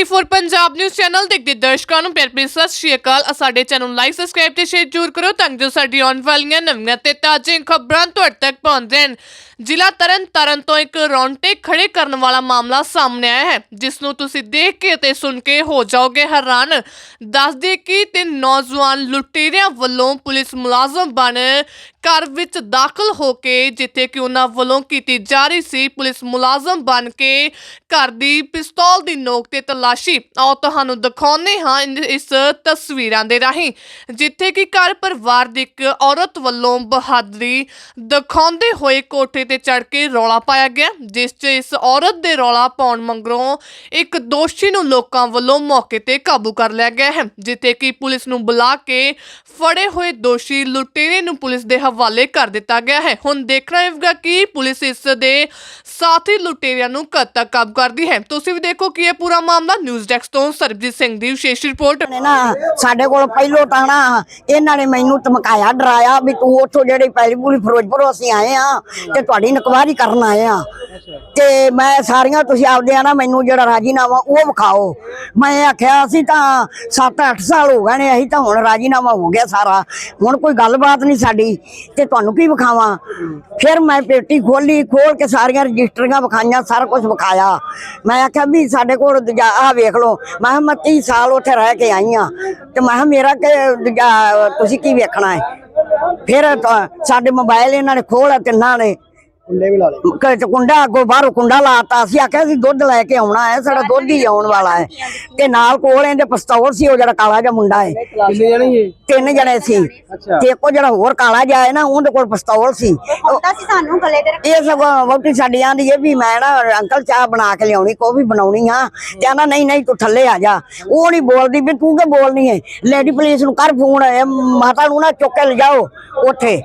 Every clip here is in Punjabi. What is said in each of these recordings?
24 ਪੰਜਾਬ ਨਿਊਜ਼ ਚੈਨਲ ਦੇਖਦੇ ਦਰਸ਼ਕਾਂ ਨੂੰ ਪਿਆਰ ਭਰੀ ਸਤਿ ਸ਼੍ਰੀ ਅਕਾਲ। ਆ ਸਾਡੇ ਚੈਨਲ ਨੂੰ ਲਾਈਕ ਸਬਸਕ੍ਰਾਈਬ ਤੇ ਸ਼ੇਅਰ ਜ਼ਰੂਰ ਕਰੋ ਤਾਂ ਜੋ ਸਾਡੀ ਆਉਣ ਵਾਲੀਆਂ ਨਵੀਆਂ ਤੇ ਤਾਜ਼ੀਆਂ ਖਬਰਾਂ ਤੁਹਾਡੇ ਤੱਕ ਪਹੁੰਚ ਜ਼ਿਲ੍ਹਾ ਤਰਨ ਤਾਰਨ ਤੋਂ ਇੱਕ ਰੌਂਟੇ ਖੜੇ ਕਰਨ ਵਾਲਾ ਮਾਮਲਾ ਸਾਹਮਣੇ ਆਇਆ ਹੈ, ਜਿਸ ਨੂੰ ਤੁਸੀਂ ਦੇਖ ਕੇ ਤੇ ਸੁਣ ਕੇ ਹੋ ਜਾਓਗੇ ਹੈਰਾਨ। ਦੱਸ ਕਿ ਤਿੰਨ ਨੌਜਵਾਨ ਲੁਟੇਰਿਆਂ ਵੱਲੋਂ ਪੁਲਿਸ ਮੁਲਾਜ਼ਮ ਬਣ ਘਰ ਵਿੱਚ ਦਾਖਲ ਹੋ ਕੇ, ਜਿੱਥੇ ਕਿ ਉਹਨਾਂ ਵੱਲੋਂ ਕੀਤੀ ਜਾ ਰਹੀ ਸੀ ਪੁਲਿਸ ਮੁਲਾਜ਼ਮ ਬਣ ਕੇ ਘਰ ਦੀ ਪਿਸਤੌਲ ਦੀ ਨੋਕ ਤੇ ਤਲਾ ਤਲਾਸ਼ੀ ਆਓ ਤੁਹਾਨੂੰ ਦਿਖਾਉਂਦੇ ਹਾਂ ਇਸ ਤਸਵੀਰਾਂ ਦੇ ਰਾਹੀਂ। ਜਿੱਥੇ ਕਿ ਘਰ ਪਰਿਵਾਰ ਦੀ ਇੱਕ ਔਰਤ ਵੱਲੋਂ ਬਹਾਦਰੀ ਦਿਖਾਉਂਦੇ ਹੋਏ ਕੋਠੇ ਤੇ ਚੜ ਕੇ ਰੌਲਾ ਪਾਇਆ ਗਿਆ, ਜਿਸ 'ਚ ਇਸ ਔਰਤ ਦੇ ਰੌਲਾ ਪਾਉਣ ਮਗਰੋਂ ਇੱਕ ਦੋਸ਼ੀ ਨੂੰ ਲੋਕਾਂ ਵੱਲੋਂ ਮੌਕੇ ਤੇ ਕਾਬੂ ਕਰ ਲਿਆ ਗਿਆ ਹੈ, ਜਿੱਥੇ ਕਿ ਪੁਲਿਸ ਨੂੰ ਬੁਲਾ ਕੇ ਫੜੇ ਹੋਏ ਦੋਸ਼ੀ ਲੁਟੇਰੇ ਨੂੰ ਪੁਲਿਸ ਦੇ ਹਵਾਲੇ ਕਰ ਦਿੱਤਾ ਗਿਆ ਹੈ। ਹੁਣ ਦੇਖਣਾ ਹੋਵੇਗਾ ਕਿ ਪੁਲਿਸ ਇਸ ਦੇ ਸਾਥੀ ਲੁਟੇਰਿਆਂ ਨੂੰ ਕਦ ਤੱਕ ਕਾਬੂ ਕਰਦੀ ਹੈ। ਤੁਸੀਂ ਵੀ ਦੇਖੋ ਕਿ ਇਹ ਪੂਰਾ ਮਾਮਲਾ ਨਿਊਜ਼ ਡੈਸਕ ਤੋਂ ਸਰਬਜੀਤ ਸਿੰਘ ਦੀ ਵਿਸ਼ੇਸ਼ ਰਿਪੋਰਟ ਨੇ ਨਾ ਸਾਡੇ ਕੋਲ ਪਹਿਲੋ ਟਾਣਾ ਇਹਨਾਂ ਨੇ ਮੈਨੂੰ ਧਮਕਾਇਆ, ਡਰਾਇਆ ਵੀ ਤੂੰ ਉੱਥੋਂ ਜਿਹੜੀ ਪਹਿਲੀ ਪੂਰੀ ਫਿਰੋਜ਼ਪੁਰੋਂ ਅਸੀਂ ਆਏ ਆ ਤੇ ਤੁਹਾਡੀ ਨਕਵਾਰੀ ਕਰਨ ਆਏ ਆ ਤੇ ਮੈਂ ਸਾਰੀਆਂ ਤੁਸੀਂ ਆਪਦੇ ਆ ਨਾ ਮੈਨੂੰ ਜਿਹੜਾ ਰਾਜੀਨਾਮਾ ਉਹ ਵਿਖਾਓ। ਮੈਂ ਆਖਿਆ ਅਸੀਂ ਤਾਂ 7-8 ਸਾਲ ਹੋ ਗਏ ਨੇ, ਅਸੀਂ ਤਾਂ ਹੁਣ ਰਾਜੀਨਾਮਾ ਹੋ ਗਿਆ ਸਾਰਾ। ਹੁਣ ਕੋਈ ਗੱਲਬਾਤ ਨਹੀਂ ਸਾਡੀ ਤੇ ਤੁਹਾਨੂੰ ਕੀ ਵਿਖਾਵਾਂ? ਫਿਰ ਮੈਂ ਪੇਟੀ ਖੋਲੀ ਖੋਲ ਕੇ ਸਾਰੀਆਂ ਰਜਿਸਟਰੀਆਂ ਵਿਖਾਈਆਂ, ਸਾਰਾ ਕੁਝ ਵਿਖਾਇਆ। ਮੈਂ ਆਖਿਆ ਵੀ ਸਾਡੇ ਕੋਲ ਆ ਵੇਖ ਲਓ। ਮੈਂ ਕਿਹਾ ਮੈਂ 30 ਸਾਲ ਉੱਥੇ ਰਹਿ ਕੇ ਆਈ ਆ। ਤੇ ਮੈਂ ਕਿਹਾ ਮੇਰਾ ਕਿ ਤੁਸੀਂ ਕੀ ਵੇਖਣਾ ਹੈ? ਫਿਰ ਸਾਡੇ ਮੋਬਾਈਲ ਇਹਨਾਂ ਨੇ ਖੋਲਿਆ ਤਿੰਨਾਂ ਨੇ ਕੁੰਡੇ ਵੀ ਲਾ ਲਏ। ਕਿ ਤੇ ਕੁੰਡਾ ਅੱਗੋਂ ਬਾਹਰੋਂ ਕੁੰਡਾ ਲਾਤਾ। ਅਸੀਂ ਆਖਿਆ ਸੀ ਦੁੱਧ ਲੈ ਕੇ ਆਉਣਾ ਹੈ ਸਾਡਾ ਦੁੱਧ ਹੀ ਆਉਣ ਵਾਲਾ ਹੈ। ਤੇ ਨਾਲ ਕੋਲ ਇਹਦੇ ਪਿਸਤੌਲ ਸੀ ਉਹ ਜਿਹੜਾ ਕਾਲਾ ਜਿਹਾ ਮੁੰਡਾ ਹੈ। ਕਿੰਨੇ ਜਣੇ ਇਹ? ਤਿੰਨ ਜਣੇ ਸੀ। ਅੱਛਾ। ਤੇ ਇੱਕੋ ਜਿਹੜਾ ਹੋਰ ਕਾਲਾ ਜਿਹਾ ਹੈ ਨਾ ਉਹਦੇ ਕੋਲ ਪਿਸਤੌਲ ਸੀ। ਹੁੰਦਾ ਸੀ ਸਾਨੂੰ ਗਲੇ ਤੇ ਰੱਖ- ਇਹ ਸਗੋਂ ਵਹੁਟੀ ਸਾਡੀ ਆਂਦੀ ਇਹ ਵੀ ਮੈਂ ਨਾ ਅੰਕਲ ਚਾਹ ਬਣਾ ਕੇ ਲਿਆਉਣੀ ਕੌਫੀ ਬਣਾਉਣੀ ਆ। ਤੇ ਆਂਦਾ ਨਹੀਂ ਨਹੀਂ ਤੂੰ ਥੱਲੇ ਆ ਜਾ। ਉਹ ਨਹੀਂ ਬੋਲਦੀ ਵੀ ਤੂੰ ਕਿ ਬੋਲਣੀ ਹੈ ਲੇਡੀ ਪੁਲਿਸ ਨੂੰ ਕਰ ਫੋਨ ਇਹ ਮਾਤਾ ਨੂੰ ਨਾ ਚੁੱਕ ਕੇ ਲਿਜਾਓ ਉੱਥੇ।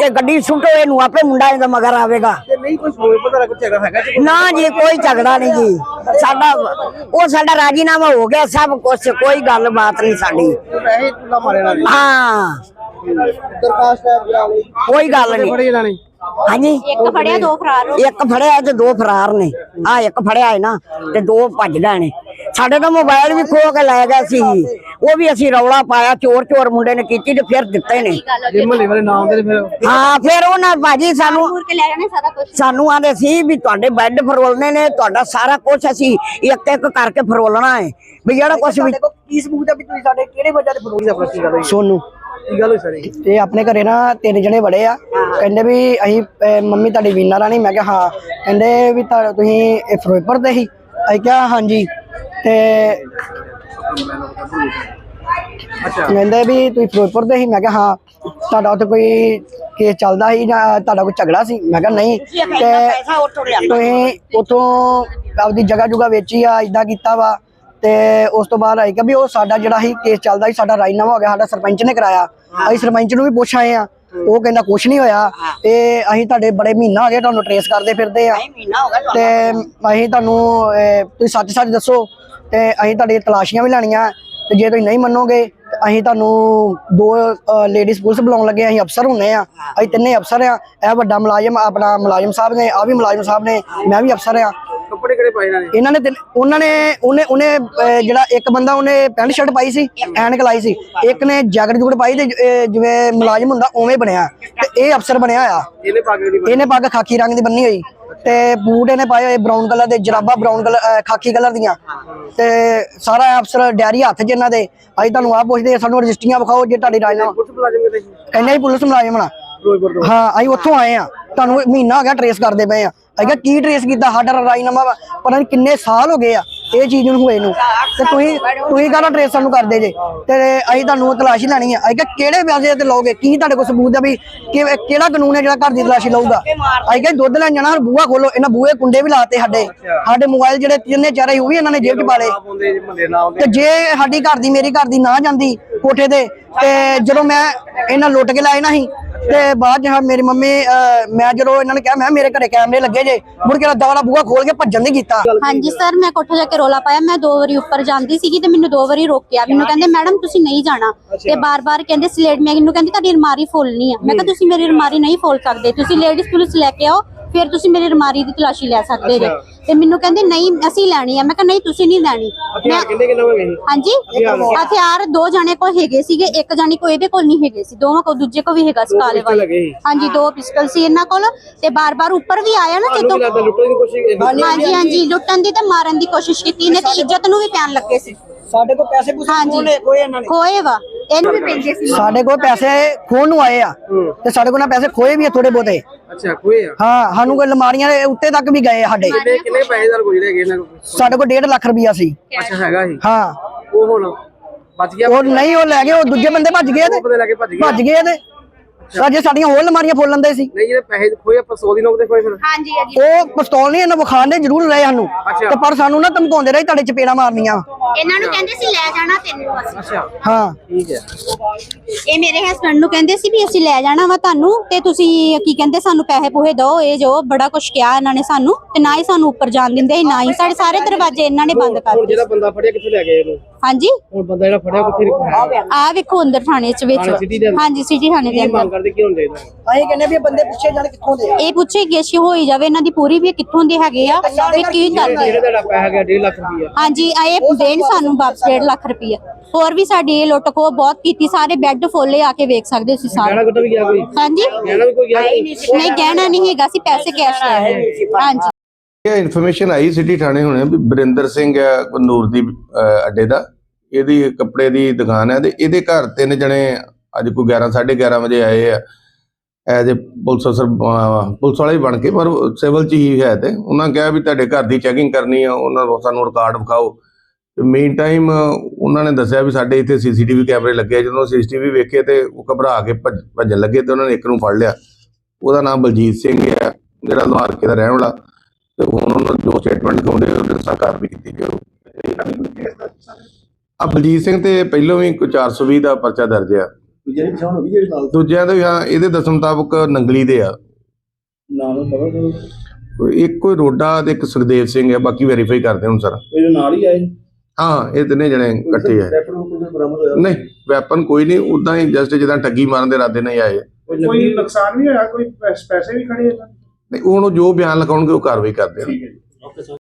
ਤੇ ਗੱਡੀ ਸੁੱਟੋ ਇਹਨੂੰ ਆਪੇ ਮੁੰਡਾ ਇਹਦਾ ਮਗਰ ਆਵੇਗਾ ਤੇ ਨਹੀਂ ਕੋਈ ਸੋਏ ਪਤਾ ਲੱਗ ਝਗੜਾ ਹੈਗਾ ਜੀ। ਨਾ ਜੀ ਕੋਈ ਝਗੜਾ ਨਹੀਂ ਜੀ। ਸਾਡਾ ਉਹ ਸਾਡਾ ਰਾਜੀਨਾਮਾ ਹੋ ਗਿਆ ਸਭ ਕੁਝ ਕੋਈ ਗੱਲਬਾਤ ਨਹੀਂ ਸਾਡੀ। ਮਾਰੇ ਨਾਲ ਹਾਂ। ਦਰਖਾਸਤ ਲਈ। ਕੋਈ ਗੱਲ ਨਹੀਂ। ਬੜੇ ਜਣਾ ਹਾਂਜੀ? ਇੱਕ ਫੜਿਆ ਦੋ ਫਰਾਰ। ਹੋ ਇੱਕ ਫੜਿਆ ਤੇ ਦੋ ਫਰਾਰ ਨੇ। ਆ ਇੱਕ ਫੜਿਆ ਹੈ ਨਾ ਤੇ ਦੋ ਭੱਜ ਗਏ ਨੇ। ਸਾਡੇ ਤਾਂ ਮੋਬਾਈਲ ਵੀ ਖੋ ਕੇ ਲੈ ਗਏ ਸੀ। ਉਹ ਵੀ ਅਸੀਂ ਰੌਲਾ ਪਾਇਆ ਚੋਰ ਚੋਰ ਮੁੰਡੇ ਨੇ ਕੀਤੀ ਤੇ ਫਿਰ ਦਿੱਤੇ ਨੇ। ਜੇ ਮਹੱਲੇ ਵਾਲੇ ਨਾਮ ਦੇ ਫਿਰ। ਹਾਂ ਫਿਰ ਉਹਨਾਂ ਭਾਜੀ ਸਾਨੂੰ ਸਾਨੂੰ ਆਂਦੇ ਸੀ ਵੀ ਤੁਹਾਡੇ ਬੈੱਡ ਫਰੋਲਨੇ ਨੇ ਤੁਹਾਡਾ ਸਾਰਾ ਕੁਝ ਅਸੀਂ ਇੱਕ ਇੱਕ ਕਰਕੇ ਫਰੋਲਣਾ ਹੈ। ਵੀ ਜਿਹੜਾ ਕੁਝ ਵੀ ਕੀ ਸਬੂਤ ਹੈ ਵੀ ਤੁਸੀਂ ਸਾਡੇ ਕਿਹੜੇ ਵਜ੍ਹਾ ਤੇ ਫਰੋਈ ਦਾ ਪ੍ਰਤੀ ਗੱਲ ਹੋਈ ਸੋਨੂ। ਕੀ ਗੱਲ ਹੋਈ ਸਾਰੀ? ਤੇ ਆਪਣੇ ਘਰੇ ਨਾ ਤਿੰਨ ਜਣੇ ਬੜੇ ਆ। ਕਹਿੰਦੇ ਵੀ ਅਸੀਂ ਮੰਮੀ ਤੁਹਾਡੀ ਵੀਨਾ ਰਾਣੀ ਮੈਂ ਕਿਹਾ ਹਾਂ। ਕਹਿੰਦੇ ਵੀ ਤੁਸੀਂ ਇਹ ਫਿਰੋਜ਼ਪੁਰ ਦੇ ਹੀ ਅਸੀਂ ਕਿਹਾ ਹਾਂਜੀ। ਕਹਿੰਦੇ ਵੀ ਤੁਸੀਂ ਫਿਰੋਜ਼ਪੁਰ ਦੇ ਹੀ ਮੈਂ ਕਿਹਾ ਹਾਂ। ਤੁਹਾਡਾ ਉੱਥੇ ਕੋਈ ਕੇਸ ਚੱਲਦਾ ਸੀ ਜਾਂ ਤੁਹਾਡਾ ਕੋਈ ਝਗੜਾ ਸੀ? ਮੈਂ ਕਿਹਾ ਨਹੀਂ। ਤੇ ਤੁਸੀਂ ਉਥੋਂ ਆਪਦੀ ਜਗ੍ਹਾ ਜੁਗਾ ਵੇਚੀ ਆ ਇਦਾਂ ਕੀਤਾ ਵਾ। ਤੇ ਉਸ ਤੋਂ ਬਾਅਦ ਆਈ ਕਿ ਵੀ ਉਹ ਸਾਡਾ ਜਿਹੜਾ ਸੀ ਕੇਸ ਚੱਲਦਾ ਸੀ ਸਾਡਾ ਰਾਜੀਨਾਮਾ ਹੋ ਗਿਆ ਸਾਡਾ ਸਰਪੰਚ ਨੇ ਕਰਾਇਆ। ਅਸੀਂ ਸਰਪੰਚ ਨੂੰ ਵੀ ਪੁੱਛ ਆਏ ਆ। ਉਹ ਕਹਿੰਦਾ ਕੁਝ ਨਹੀਂ ਹੋਇਆ। ਤੇ ਅਸੀਂ ਤੁਹਾਡੇ ਬੜੇ ਮਹੀਨਾ ਹੋ ਗਿਆ ਤੁਹਾਨੂੰ ਟਰੇਸ ਕਰਦੇ ਫਿਰਦੇ ਆ। ਤੇ ਅਸੀਂ ਤੁਹਾਨੂੰ ਤੁਸੀਂ ਸੱਚ ਸੱਚ ਦੱਸੋ। ਤੇ ਅਸੀਂ ਤੁਹਾਡੀ ਤਲਾਸ਼ੀਆਂ ਵੀ ਲੈਣੀਆਂ। ਤੇ ਜੇ ਤੁਸੀਂ ਨਹੀਂ ਮੰਨੋਗੇ ਤੇ ਅਸੀਂ ਤੁਹਾਨੂੰ ਦੋ ਲੇਡੀਜ਼ ਪੁਲਿਸ ਬੁਲਾਉਣ ਲੱਗੇ ਅਸੀਂ ਅਫਸਰ ਹੁੰਨੇ ਆ ਅਸੀਂ ਤਿੰਨੇ ਅਫਸਰ ਆ ਇਹ ਵੱਡਾ ਮੁਲਾਜ਼ਮ ਆਪਣਾ ਮੁਲਾਜ਼ਮ ਸਾਹਿਬ ਨੇ ਆ ਵੀ ਮੁਲਾਜ਼ਮ ਸਾਹਿਬ ਨੇ ਮੈਂ ਵੀ ਅਫਸਰ ਆ ਕੱਪੜੇ ਕਿਹੜੇ ਪਾਏ ਇਹਨਾਂ ਨੇ? ਇਹਨਾਂ ਨੇ ਤਿੰਨ- ਉਹਨਾਂ ਨੇ ਉਹਨੇ ਉਹਨੇ ਅਹ, ਜਿਹੜਾ ਇੱਕ ਬੰਦਾ ਉਹਨੇ ਪੈਂਟ ਸ਼ਰਟ ਪਾਈ ਸੀ ਐਨਕ ਲਾਈ ਸੀ। ਇੱਕ ਨੇ ਜੈਕਟ ਜੁਕਟ ਪਾਈ ਤੇ ਅਹ, ਜਿਵੇਂ ਮੁਲਾਜ਼ਮ ਹੁੰਦਾ ਉਵੇਂ ਬਣਿਆ। ਤੇ ਇਹ ਅਫਸਰ ਬਣਿਆ ਆ ਇਹਨੇ ਇਹਨੇ ਪੱਗ ਖਾਕੀ ਰੰਗ ਦੀ ਬੰਨੀ ਹੋਈ। ਤੇ ਬੂਟ ਇਹਨੇ ਪਾਏ ਹੋਏ ਬਰਾਊਨ ਕਲਰ ਦੇ ਜਰਾਬਾਂ ਬਰਾਊਨ ਕਲਰ ਖਾਕੀ ਕਲਰ ਦੀਆਂ। ਤੇ ਸਾਰਾ ਅਫਸਰ ਡੈਰੀ ਹੱਥ ਇਹਨਾਂ ਦੇ। ਅਸੀਂ ਤੁਹਾਨੂੰ ਆਹ ਪੁੱਛਦੇ ਆ, ਸਾਨੂੰ ਰਜਿਸਟਰੀਆਂ ਵਿਖਾਓ ਜੇ ਤੁਹਾਡੀ ਰਾਜਨਾਮਾ ਕਹਿੰਦੇ ਜੀ ਪੁਲਿਸ ਮੁਲਾਜ਼ਮ ਨਾ ਹਾਂ ਅਸੀਂ ਉੱਥੋਂ ਆਏ ਆ ਤੁਹਾਨੂੰ ਮਹੀਨਾ ਹੋ ਗਿਆ ਟਰੇਸ ਕਰਦੇ ਪਏ ਆ ਅਸੀਂ ਕਿਹਾ ਕੀ ਟਰੇਸ ਕੀਤਾ? ਸਾਡਾ ਰਾਜਨਾਮਾ ਪਤਾ ਨਹੀਂ ਕਿੰਨੇ ਸਾਲ ਹੋ ਗਏ ਆ। ਇਹ ਚੀਜ਼ ਨੂੰ ਹੋਏ ਨੂੰ। ਤੇ ਤੁਸੀਂ ਤੁਸੀਂ ਕਾਹਦਾ ਟਰੇਸ ਸਾਨੂੰ ਕਰਦੇ ਜੇ? ਤੇ ਅਸੀਂ ਤੁਹਾਨੂੰ ਤਲਾਸ਼ੀ ਲੈਣੀ ਆ। ਅਸੀਂ ਕਿਹਾ ਕਿਹੜੇ ਵਿਆਜੇ ਤੇ ਲਓਗੇ? ਕੀ ਤੁਹਾਡੇ ਕੋਲ ਸਬੂਤ ਆ ਵੀ ਕਿ- ਕਿਹੜਾ ਕਾਨੂੰਨ ਹੈ ਜਿਹੜਾ ਘਰ ਦੀ ਤਲਾਸ਼ੀ ਲਊਗਾ? ਅਸੀਂ ਕਿਹਾ ਦੁੱਧ ਲੈਣ ਜਾਣਾ ਬੂਹਾ ਖੋਲੋ। ਇਹਨਾਂ ਬੂਹੇ ਕੁੰਡੇ ਵੀ ਲਾਤੇ ਸਾਡੇ। ਸਾਡੇ ਮੋਬਾਈਲ ਜਿਹੜੇ ਤਿੰਨੇ ਚਾਰੇ ਉਹ ਵੀ ਇਹਨਾਂ ਨੇ ਜੇਬ 'ਚ ਪਾ ਲਏ। ਤੇ ਜੇ ਸਾਡੀ ਘਰ ਦੀ ਮੇਰੀ ਘਰ ਦੀ ਨਾ ਜਾਂਦੀ ਕੋਠੇ ਤੇ ਤੇ ਜਦੋਂ ਮੈਂ ਇਹਨਾਂ ਲੁੱਟ ਕੇ ਲਾਏ ਨਾ ਸੀ ਤੇ ਬਾਅਦ ਚ ਮੇਰੀ ਮੰਮੀ ਮੈਂ ਜਦੋਂ ਇਹਨਾਂ ਨੇ ਕਿਹਾ ਮੈਂ ਮੇਰੇ ਘਰੇ ਕੈਮਰੇ ਲੱਗੇ ਜੇ ਮੁੜ ਕੇ ਦਵਾਲਾ ਬੂਹਾ ਖੋਲ ਕੇ ਭੱਜਣ ਨਹੀਂ ਕੀਤਾ। ਹਾਂਜੀ ਸਰ ਮੈਂ ਕੋਠੇ ਜਾ ਕੇ ਰੋਲਾ ਪਾਇਆ ਮੈਂ ਦੋ ਵਾਰੀ ਉੱਪਰ ਜਾਂਦੀ ਸੀਗੀ ਤੇ ਮੈਨੂੰ ਦੋ ਵਾਰੀ ਰੋਕਿਆ। ਮੈਨੂੰ ਕਹਿੰਦੇ ਮੈਡਮ ਤੁਸੀਂ ਨਹੀਂ ਜਾਣਾ। ਤੇ ਬਾਰ-ਬਾਰ ਕਹਿੰਦੇ ਸਲੇਟ ਮੈਨੂੰ ਕਹਿੰਦੀ ਤੁਹਾਡੀ ਅਲਮਾਰੀ ਫੁੱਲਣੀ ਆ। ਮੈਂ ਕਿਹਾ ਤੁਸੀਂ ਮੇਰੀ ਅਲਮਾਰੀ ਨਹੀਂ ਫੋਲ ਸਕਦੇ। ਤੁਸੀਂ ਲੇਡੀਜ਼ ਪੁਲਿਸ ਲੈ ਕੇ ਆਓ ਫਿਰ ਤੁਸੀਂ ਮੇਰੀ ਅਲਮਾਰੀ ਦੀ ਤਲਾਸ਼ੀ ਲੈ ਸਕਦੇ ਜੇ। ਤੇ ਮੈਨੂੰ ਕਹਿੰਦੇ ਨਹੀਂ ਅਸੀਂ ਲੈਣੀ ਆ। ਮੈਂ ਕਿਹਾ ਨਹੀਂ ਤੁਸੀਂ ਨਹੀਂ ਲੈਣੀ। ਮੈਂ ਕਿੰਨੇ ਕਿੰਨੇ ਸੀ ਹਾਂਜੀ? ਹਥਿਆਰ ਦੋ ਜਾਣੇ ਕੋਲ ਹੈਗੇ ਸੀਗੇ ਇੱਕ ਜਾਨੀ ਕੋ ਇਹਦੇ ਕੋਲ ਨਹੀਂ ਹੈਗੇ ਸੀ ਦੋਵਾਂ ਕੋ ਦੂਜੇ ਕੋ ਵੀ ਹੈਗਾ ਸੀ ਕਾਲੇ ਵਾਲੇ। ਹਾਂਜੀ ਦੋ ਪਿਸਟਲ ਸੀ ਇਹਨਾਂ ਕੋਲ ਤੇ ਬਾਰ-ਬਾਰ ਉੱਪਰ ਵੀ ਆਇਆ ਨਾ ਜਦੋਂ ਹਾਂਜੀ ਹਾਂਜੀ ਲੁੱਟਣ ਦੀ ਤੇ ਮਾਰਨ ਦੀ ਕੋਸ਼ਿਸ਼ ਕੀਤੀ। ਨੇ ਤੇ ਇੱਜ਼ਤ ਨੂੰ ਵੀ ਪੈਣ ਲੱਗੇ ਸੀ। ਸਾਡੇ ਕੋਲ ਪੈਸੇ ਪੂਸੇ ਹਾਂਜੀ ਕੋਈ ਇਹਨਾਂ ਨੇ। ਖੋਏ ਵਾ। ਇਹਨੂੰ ਵੀ ਪੈਂਦੇ ਸੀ। ਸਾਡੇ ਕੋਲ ਪੈਸੇ ਖੋਣ ਨੂੰ ਆਏ ਆ ਤੇ ਸਾਡੇ ਕੋਲ ਨਾ ਪੈਸੇ ਖੋਏ ਵੀ ਆ ਥੋੜੇ ਬਹੁਤੇ। ਅੱਛਾ ਕੋਈ ਆ? ਹਾਂ ਸਾਨੂੰ ਕੋਈ ਅਲਮਾਰੀਆਂ ਦੇ ਉੱਤੇ ਤੱਕ ਵੀ ਗਏ ਸਾਡੇ। ਕਿੰਨੇ ਕਿੰਨੇ ਪੈਸੇ ਦਾ ਗੁਜ਼ਰੇ ਗਏ ਇਹਨਾਂ ਕੋਲ? ਸਾਡੇ ਕੋਲ 1.5 ਲੱਖ ਰੁਪਈਆ ਸੀ। ਅੱਛਾ ਹੈਗਾ ਸੀ? ਹਾਂ। ਉਹ ਹੁਣ ਬਚ ਗਿਆ? ਉਹ ਨਹੀਂ ਉਹ ਲੈ ਗਏ ਉਹ ਦੂਜੇ ਬੰਦੇ ਭੱਜ ਗਏ ਤੇ। ਬੰਦੇ ਲੈ ਕੇ ਭੱਜ ਗਏ ਭੱਜ ਗਏ ਤੇ। ਸਾਜੇ ਸਾਡੀਆਂ ਹੋਰ ਅਲਮਾਰੀਆਂ ਫੁੱਲ ਲੈਂਦੇ ਸੀ। ਨਹੀਂ ਜਿਹੜੇ ਪੈਸੇ ਖੋਏ ਆਪਾਂ 100 ਦੀ ਨੋਟ ਦੇ ਖੋਏ ਫਿਰ। ਹਾਂਜੀ ਹਾਂਜੀ। ਉਹ ਪਿਸਤੌਲ ਨਹੀਂ ਇਹਨਾਂ ਵਿਖਾਣੇ ਜ਼ਰੂਰ ਰਹੇ ਸਾਨੂੰ। ਅੱਛਾ। ਤੇ ਪਰ ਸਾਨੂੰ ਨਾ ਧਮਕਾਉਂਦੇ ਰਹੇ ਤੁਹਾਡੇ ਚਪੇੜਾ ਮਾਰਨੀਆਂ। ਇਹਨਾਂ ਨੂੰ ਕਹਿੰਦੇ ਸੀ ਲੈ ਜਾਣਾ ਤੈਨੂੰ ਅਸੀਂ। ਅੱਛਾ। ਹਾਂ। ਠੀਕ ਹੈ। ਇਹ ਮੇਰੇ ਹਸਬੰਡ ਨੂੰ ਕਹਿੰਦੇ ਸੀ ਵੀ ਅਸੀਂ ਲੈ ਜਾਣਾ ਵਾ ਤੁਹਾਨੂੰ ਤੇ ਤੁਸੀਂ ਕੀ ਕਹਿੰਦੇ ਸਾਨੂੰ ਪੈਸੇ ਪੂਹੇ ਦਿਓ ਇਹ ਜੋ ਬੜਾ ਕੁਝ ਕਿਹਾ ਇਹਨਾਂ ਨੇ ਸਾਨੂੰ ਤੇ ਨਾ ਹੀ ਸਾਨੂੰ ਉੱਪਰ ਜਾਣ ਦਿੰਦੇ ਸੀ ਨਾ ਹੀ ਸਾਡੇ ਸਾਰੇ ਦਰਵਾਜ਼ੇ ਇਹਨਾਂ ਨੇ ਬੰਦ ਕਰ ਹੁਣ ਦਿੱਤੇ। ਜਿਹੜਾ ਬੰਦਾ ਫੜਿਆ ਕਿੱਥੇ ਲੈ ਗਏ ਇਹਨੂੰ? ਹਾਂਜੀ। ਹੁਣ ਬੰਦਾ ਜਿਹੜਾ ਫੜਿਆ ਕਿੱਥੇ ਰੱਖਿਆ? ਆ ਵੇਖੋ ਅੰਦਰ ਥਾਣੇ ਚ ਵਿੱਚ? ਹਾਂਜੀ ਸਿਟੀ ਥਾਣੇ ਦੇ ਕੀ ਅੰਦਰ। ਮੰਗ ਕਰਦੇ ਕੀ ਹੁੰਦੇ ਇਹਦਾ ਅਸੀਂ ਕਹਿੰਦੇ ਵੀ ਇਹ ਬੰਦੇ ਪਿੱਛੇ ਜਾਣ ਕਿੱਥੋਂ ਦੇ ਇਹ ਪੁੱਛੇ ਗਿੱਛ ਹੋਈ ਜਾਵੇ ਇਹਨਾਂ ਦੀ ਪੂਰੀ ਵੀ ਇਹ ਕਿੱਥੋਂ ਦੇ ਹੈਗੇ ਆ ਵੀ ਕੀ ਕਰਦੇ ਜਿਹੜੇ ਤੁਹਾਡਾ ਪੈਸਾ ਗਿਆ 1.5 ਲੱਖ ਰੁਪਈਆ। ਹਾਂਜੀ ਆਏ ਦੇਣ ਸਾਨੂੰ ਵਾਪਸ 1.5 ਲੱਖ ਰੁਪਈਆ। ਹੋਰ ਵੀ ਸਾਡੀ ਇਹ ਲੁੱਟ ਖੋਹ ਬਹੁਤ ਕੀਤੀ ਸਾਰੇ ਬੈੱਡ ਫੋਲੇ ਆ ਕੇ ਵੇਖ ਸਕਦੇ ਸੀ ਸਾਰੇ। ਗਹਿਣਾ ਗੁੱਟਾ ਵੀ ਗਿਆ ਕੋਈ? ਹਾਂਜੀ। ਗਹਿਣਾ ਵੀ ਕੋਈ ਗਿਆ ਕੋਈ? ਨਹੀਂ ਗਹਿਣਾ ਨਹੀਂ ਹੈਗਾ ਸੀ ਪੈਸੇ ਕੈਸ਼ ਲਏ ਹਾਂਜੀ। ਇਹ ਇਨਫੋਰਮੇਸ਼ਨ ਆਈ ਸਿਟੀ ਥਾਣੇ ਹੁਣੇ ਵੀ ਬਰਿੰਦਰ ਸਿੰਘ ਹੈ ਦੀ ਅਹ, ਅੱਡੇ ਦਾ। ਇਹਦੀ ਕੱਪੜੇ ਦੀ ਦੁਕਾਨ ਹੈ ਤੇ ਇਹਦੇ ਘਰ ਤਿੰਨ ਜਣੇ ਅੱਜ ਕੋਈ 11 11:30 ਵਜੇ ਆਏ ਆ। ਐਜ਼ ਅ ਪੁਲਿਸ ਅਫਸਰ ਪੁਲਿਸ ਵਾਲੇ ਬਣ ਕੇ, ਪਰ ਸਿਵਲ ਚ ਹੀ ਹੈ ਤੇ। ਉਹਨਾਂ ਕਿਹਾ ਵੀ ਤੁਹਾਡੇ ਘਰ ਦੀ ਚੈਕਿੰਗ ਕਰਨੀ ਆ, ਉਹਨਾਂ ਨੂੰ ਸਾਨੂੰ ਰਿਕਾਰਡ ਵਿਖਾਓ। ਮੇਨ ਟਾਈਮ ਉਹਨਾਂ ਨੇ ਦੱਸਿਆ ਵੀ ਸਾਡੇ ਇੱਥੇ ਸੀਸੀਟੀਵੀ ਕੈਮਰੇ ਲੱਗੇ ਆ। ਜਦੋਂ ਸੀਸੀਟੀਵੀ ਵੇਖੇ ਤੇ ਉਹ ਘਬਰਾ ਕੇ ਭੱਜ- ਭੱਜਣ ਲੱਗੇ ਤੇ ਉਹਨਾਂ ਨੇ ਇੱਕ ਨੂੰ ਫੜ ਲਿਆ। ਉਹਦਾ ਨਾਮ ਬਲਜੀਤ ਸਿੰਘ ਹੈ, ਜਿਹੜਾ ਲੋਹਾਰਕੇ ਦਾ ਰਹਿਣ ਵਾਲਾ। ਤੇ ਹੁਣ ਉਹਨਾਂ ਜੋ ਸਟੇਟਮੈਂਟ ਦਿਖਾਉਂਦੇ ਉਹਦੇ ਅਨੁਸਾਰ ਕਾਰਵਾਈ ਕੀਤੀ ਜਾਊ। ਆ ਬਲਜੀਤ ਸਿੰਘ ਤੇ ਪਹਿਲੋਂ ਵੀ ਕੋਈ 420 ਦਾ ਪਰਚਾ ਦਰਜ ਆ। ਜਿਹੜੀ ਪਛਾਣ ਹੋ ਗਈ ਜਿਹੜੀ ਨਾਲ ਦੂਜਿਆਂ ਦੇ ਹਾਂ ਇਹਦੇ ਦੱਸਣ ਮੁਤਾਬਕ ਨੰਗਲੀ ਦੇ ਆ। ਨਾਮ ਪਤਾ ਕਰੋ। ਕੋਈ ਇੱਕ ਕੋਈ ਰੋਡਾ ਤੇ ਇੱਕ ਸੁਖਦੇਵ ਸਿੰਘ ਹੈ ਬਾਕੀ ਵੈਰੀਫਾਈ ਕਰਦੇ ਹੁਣ ਸਰ। ਇਹ ਨਾਲ ਹੀ ਆਏ? ਹਾਂ ਇਹ ਤਿੰਨੇ ਜਣੇ ਇਕੱਠੇ ਆ। ਰੈਪਰ ਨੂੰ ਕੋਈ ਬਰਾਮਦ ਹੋਇਆ? ਨਹੀਂ ਵੈਪਨ ਕੋਈ ਨਹੀਂ ਉਦਾਂ ਹੀ ਜਸਟ ਜਿੱਦਾਂ ਠੱਗੀ ਮਾਰਨ ਦੇ ਇਰਾਦੇ ਨਾਲ ਹੀ ਆਏ ਆ। ਕੋਈ ਨੁਕਸਾਨ ਵੀ ਹੋਇਆ? ਕੋਈ ਪੈਸ- ਵੀ ਖੜੇ ਇਹਨਾਂ ਦੇ? ਨਹੀਂ ਹੁਣ ਉਹ ਜੋ ਬਿਆਨ ਲਿਖਾਉਣਗੇ ਉਹ ਕਾਰਵਾਈ ਕਰਦੇ ਆ। ਠੀਕ ਹੈ ਜੀ।